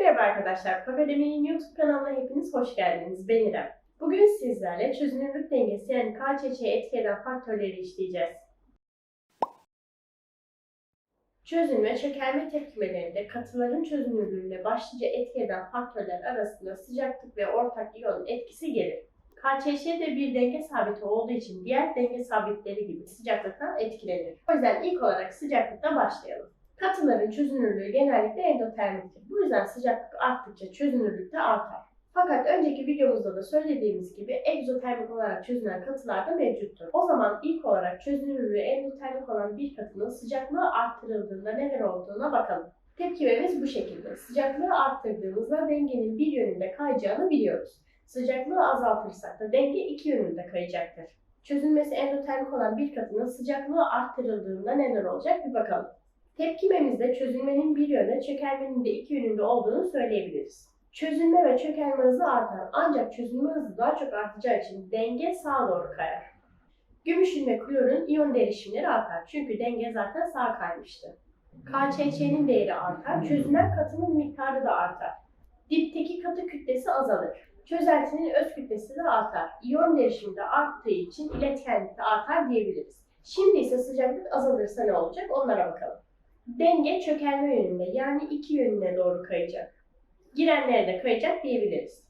Merhaba arkadaşlar, Pakademi'nin YouTube kanalına hepiniz hoş geldiniz. Ben İrem. Bugün sizlerle çözünürlük dengesi yani KÇÇ'ye etki eden faktörleri işleyeceğiz. Çözün ve çökelme tepkimelerinde katıların çözünürlüğüne başlıca etki eden faktörler arasında sıcaklık ve ortak iyonun etkisi gelir. KÇŞ de bir denge sabiti olduğu için diğer denge sabitleri gibi sıcaklıktan etkilenir. O yüzden ilk olarak sıcaklıkta başlayalım. Katıların çözünürlüğü genellikle endotermiktir. Bu yüzden sıcaklık arttıkça çözünürlük de artar. Fakat önceki videomuzda da söylediğimiz gibi egzotermik olarak çözünen katılar da mevcuttur. O zaman ilk olarak çözünürlüğü endotermik olan bir katının sıcaklığı arttırıldığında neler olduğuna bakalım. Tepkimemiz bu şekilde. Sıcaklığı arttırdığımızda dengenin bir yönünde kayacağını biliyoruz. Sıcaklığı azaltırsak da denge iki yönünde kayacaktır. Çözünmesi endotermik olan bir katının sıcaklığı arttırıldığında neler olacak bir bakalım. Tepkimemizde çözülmenin bir yönde, çökelmenin de iki yönünde olduğunu söyleyebiliriz. Çözülme ve çökelme hızı artar ancak çözülme hızı daha çok artacağı için denge sağa doğru kayar. Gümüşün ve klorun iyon derişimleri artar çünkü denge zaten sağa kaymıştı. KÇÇ'nin değeri artar, çözünen katının miktarı da artar. Dipteki katı kütlesi azalır. Çözeltinin öz kütlesi de artar. İyon derişimi de arttığı için iletkenlik de artar diyebiliriz. Şimdi ise sıcaklık azalırsa ne olacak onlara bakalım. Denge çökelme yönünde yani iki yönüne doğru kayacak. Girenlere de kayacak diyebiliriz.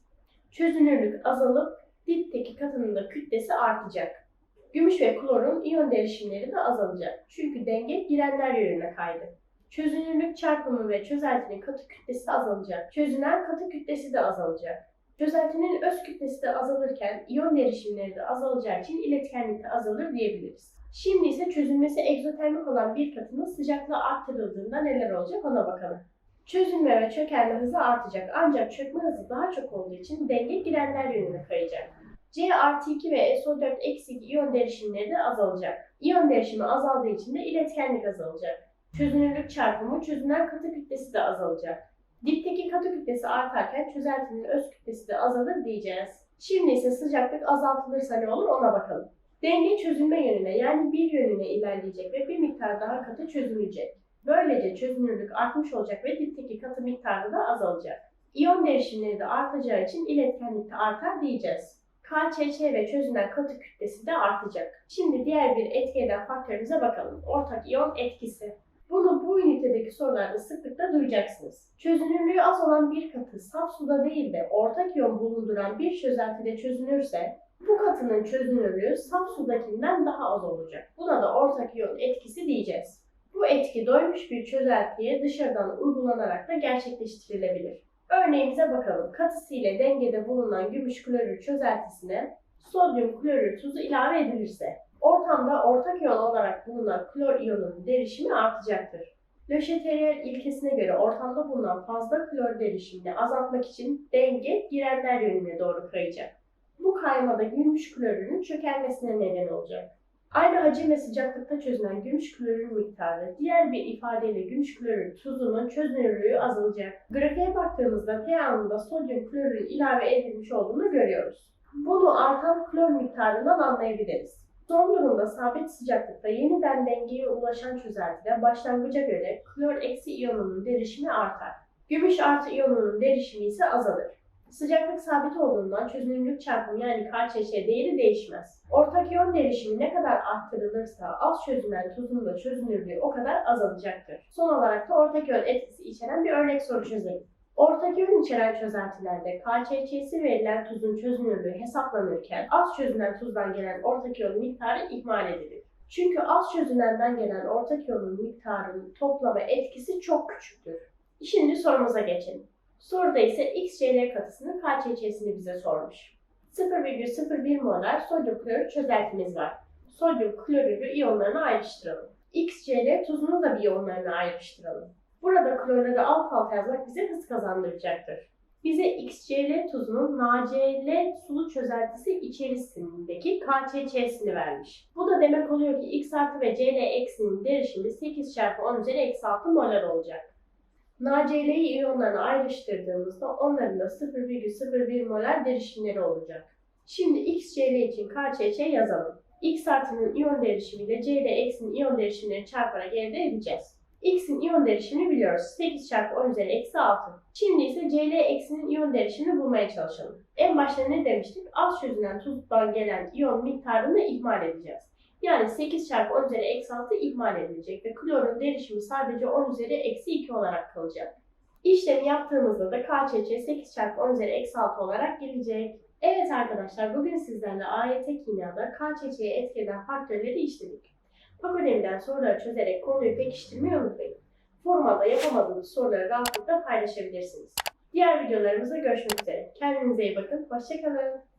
Çözünürlük azalıp dipteki katının da kütlesi artacak. Gümüş ve klorun iyon derişimleri de azalacak. Çünkü denge girenler yönüne kaydı. Çözünürlük çarpımı ve çözeltinin katı kütlesi azalacak. Çözünen katı kütlesi de azalacak. Çözeltinin öz kütlesi de azalırken iyon derişimleri de azalacağı için iletkenlik de azalır diyebiliriz. Şimdi ise çözülmesi egzotermik olan bir katının sıcaklığı arttırıldığında neler olacak ona bakalım. Çözülme ve çökelme hızı artacak ancak çökme hızı daha çok olduğu için denge girenler yönüne kayacak. C artı 2 ve SO4 eksi 2 iyon derişimleri de azalacak. İyon derişimi azaldığı için de iletkenlik azalacak. Çözünürlük çarpımı çözünen katı kütlesi de azalacak. Dipteki katı kütlesi artarken çözeltinin öz kütlesi de azalır diyeceğiz. Şimdi ise sıcaklık azaltılırsa ne olur ona bakalım. Denge çözülme yönüne yani bir yönüne ilerleyecek ve bir miktar daha katı çözünecek. Böylece çözünürlük artmış olacak ve dipteki katı miktarı da azalacak. İyon derişimleri de artacağı için iletkenlik de artar diyeceğiz. KÇÇ ve çözünen katı kütlesi de artacak. Şimdi diğer bir etki eden faktörümüze bakalım. Ortak iyon etkisi. Bunu bu ünitedeki sorularda sıklıkla duyacaksınız. Çözünürlüğü az olan bir katı saf suda değil de ortak iyon bulunduran bir çözeltide çözünürse bu katının çözünürlüğü saf sudakinden daha az olacak. Buna da ortak iyon etkisi diyeceğiz. Bu etki doymuş bir çözeltiye dışarıdan uygulanarak da gerçekleştirilebilir. Örneğimize bakalım. Katısı ile dengede bulunan gümüş klorür çözeltisine sodyum klorür tuzu ilave edilirse ortamda ortak iyon olarak bulunan klor iyonunun derişimi artacaktır. Le ilkesine göre ortamda bulunan fazla klor derişimini azaltmak için denge girenler yönüne doğru kayacak. Kaymada gümüş klorürün çökelmesine neden olacak. Aynı hacim ve sıcaklıkta çözünen gümüş klorür miktarı, diğer bir ifadeyle gümüş klorür tuzunun çözünürlüğü azalacak. Grafiğe baktığımızda T sodyum klorürün ilave edilmiş olduğunu görüyoruz. Bunu artan klor miktarından anlayabiliriz. Son durumda sabit sıcaklıkta yeniden dengeye ulaşan çözeltide başlangıca göre klor eksi iyonunun derişimi artar. Gümüş artı iyonunun derişimi ise azalır. Sıcaklık sabit olduğundan çözünürlük çarpımı yani KÇÇ değeri değişmez. Ortak iyon derişimi ne kadar arttırılırsa az çözünen tuzun da çözünürlüğü o kadar azalacaktır. Son olarak da ortak iyon etkisi içeren bir örnek soru çözelim. Ortak iyon içeren çözeltilerde KÇÇ'si verilen tuzun çözünürlüğü hesaplanırken az çözünen tuzdan gelen ortak iyon miktarı ihmal edilir. Çünkü az çözünenden gelen ortak iyonun miktarının toplama etkisi çok küçüktür. Şimdi sorumuza geçelim. Soruda ise XCl katısının KÇÇ'sini bize sormuş. 0,01 molar sodyum klorür çözeltimiz var. Sodyum klorürü iyonlarına ayrıştıralım. XCl tuzunu da bir iyonlarına ayrıştıralım. Burada klorları alt alta yazmak bize hız kazandıracaktır. Bize XCl tuzunun NaCl sulu çözeltisi içerisindeki KÇÇ'sini vermiş. Bu da demek oluyor ki X artı ve Cl eksinin derişimi 8 çarpı 10 üzeri eksi 6 molar olacak. NaCl'yi iyonlarına ayrıştırdığımızda onların da 0,01 molar derişimleri olacak. Şimdi XCl için KÇÇ yazalım. X artının iyon derişimiyle Cl eksinin iyon derişimlerini çarparak elde edeceğiz. X'in iyon derişimini biliyoruz. 8 çarpı 10 üzeri eksi 6. Şimdi ise Cl eksinin iyon derişimini bulmaya çalışalım. En başta ne demiştik? Az çözünen tuzdan gelen iyon miktarını ihmal edeceğiz. Yani 8 çarpı 10 üzeri eksi 6 ihmal edilecek ve klorun derişimi sadece 10 üzeri eksi 2 olarak kalacak. İşlemi yaptığımızda da KÇC 8 çarpı 10 üzeri eksi 6 olarak gelecek. Evet arkadaşlar bugün sizlerle AYT kimyada KÇC'ye etki eden faktörleri işledik. Pakodemi'den soruları çözerek konuyu pekiştirmeyi unutmayın. Formalda yapamadığınız soruları rahatlıkla paylaşabilirsiniz. Diğer videolarımızda görüşmek üzere. Kendinize iyi bakın. Hoşçakalın.